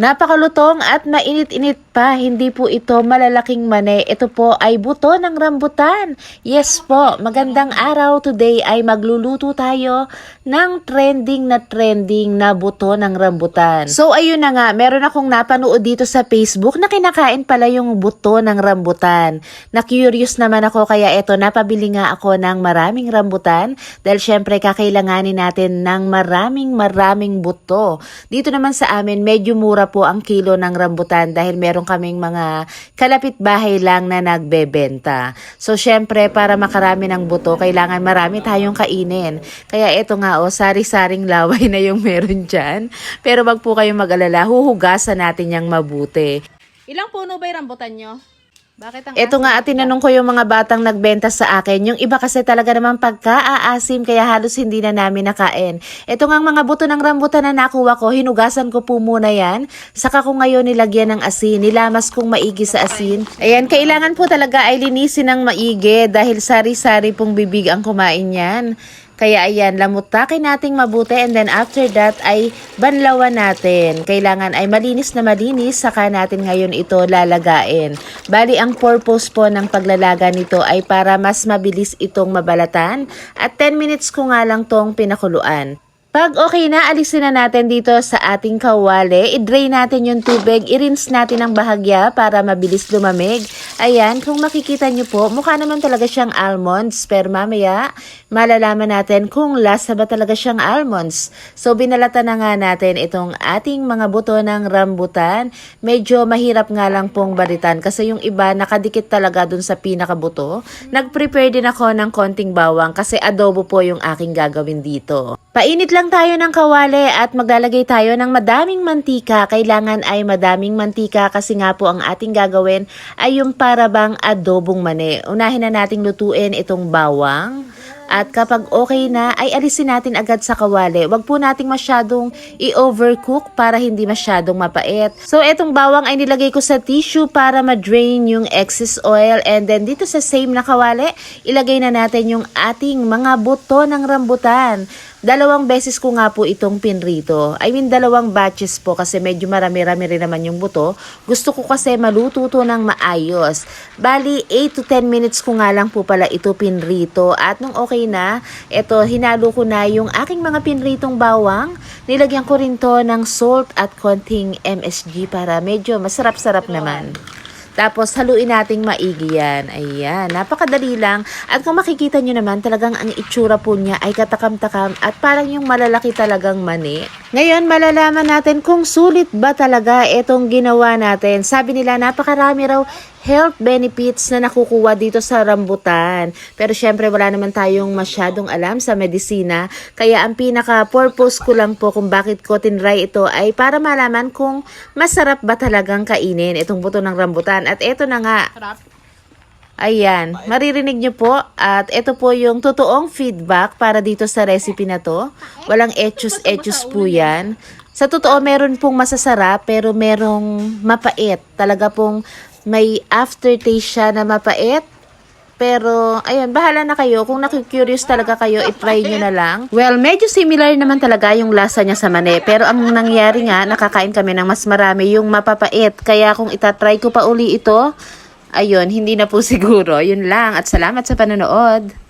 Napakalutong at mainit-init pa, hindi po ito malalaking mani. Ito po ay buto ng rambutan. Yes po, magandang araw. Today ay magluluto tayo ng trending na trending na buto ng rambutan. So ayun na nga, meron akong napanood dito sa Facebook na kinakain pala yung buto ng rambutan. Na-curious naman ako kaya eto, napabili nga ako ng maraming rambutan dahil syempre kakailanganin natin ng maraming maraming buto. Dito naman sa amin, medyo mura po ang kilo ng rambutan dahil meron kaming mga kalapit bahay lang na nagbebenta. So syempre para makarami ng buto, kailangan marami tayong kainin. Kaya ito nga o, sari-saring laway na yung meron dyan. Pero wag po kayong mag-alala, huhugasan natin yung mabuti. Ilang puno ba yung rambutan nyo? Bakit ang Ito nga at tinanong ko yung mga batang nagbenta sa akin. Yung iba kasi talaga naman pagka-aasim kaya halos hindi na namin nakain. Ito nga ang mga buto ng rambutan na nakuha ko, hinugasan ko po muna yan. Saka ko ngayon nilagyan ng asin, nilamas kong maigi sa asin. Ayan, kailangan po talaga ay linisin ng maigi dahil sari-sari pong bibig ang kumain yan. Kaya ayan, lamutakin nating mabuti and then after that ay banlawan natin. Kailangan ay malinis na malinis, saka natin ngayon ito lalagain. Bali, ang purpose po ng paglalaga nito ay para mas mabilis itong mabalatan at 10 minutes ko nga lang tong pinakuluan. Pag okay na, alisin na natin dito sa ating kawali. I-drain natin yung tubig. I-rinse natin ang bahagya para mabilis lumamig. Ayan, kung makikita nyo po, mukha naman talaga siyang almonds. Pero mamaya, malalaman natin kung lasa ba talaga siyang almonds. So, binalata na nga natin itong ating mga buto ng rambutan. Medyo mahirap nga lang pong balitan kasi yung iba nakadikit talaga dun sa pinakabuto. Nag-prepare din ako ng konting bawang kasi adobo po yung aking gagawin dito. Painit lang tayo ng kawali at maglalagay tayo ng madaming mantika. Kailangan ay madaming mantika kasi nga po ang ating gagawin ay yung para bang adobong mani. Unahin na nating lutuin itong bawang. At kapag okay na, ay alisin natin agad sa kawali. Huwag po nating masyadong i-overcook para hindi masyadong mapait. So, etong bawang ay nilagay ko sa tissue para ma-drain yung excess oil. And then, dito sa same na kawali, ilagay na natin yung ating mga buto ng rambutan. Dalawang beses ko nga po itong pinrito. I mean, dalawang batches po kasi medyo marami-rami rin naman yung buto. Gusto ko kasi maluto to ng maayos. Bali, 8 to 10 minutes ko nga lang po pala ito pinrito. At nung okay na, ito, hinalo ko na yung aking mga pinritong bawang. Nilagyan ko rin to ng salt at konting MSG para medyo masarap-sarap naman. Tapos, haluin nating maigi yan. Ayan, napakadali lang. At kung makikita nyo naman, talagang ang itsura po niya ay katakam-takam at parang yung malalaki talagang mani. Ngayon, malalaman natin kung sulit ba talaga itong ginawa natin. Sabi nila, napakarami raw health benefits na nakukuha dito sa rambutan. Pero syempre, wala naman tayong masyadong alam sa medisina. Kaya ang pinaka-purpose ko lang po kung bakit ko tinry ito ay para malaman kung masarap ba talagang kainin itong buto ng rambutan. At eto na nga. Ayan, maririnig nyo po at ito po yung totoong feedback para dito sa recipe na to. Walang etchus-etchus po yan. Sa totoo, meron pong masasarap pero merong mapait. Talaga pong may aftertaste siya na mapait. Pero, ayun, bahala na kayo. Kung nakikurious talaga kayo, itry nyo na lang. Well, medyo similar naman talaga yung lasa niya sa mani. Pero ang nangyari nga, nakakain kami ng mas marami yung mapapait. Kaya kung itatry ko pa uli ito, ayun, hindi na po siguro. Yun lang. At salamat sa panonood.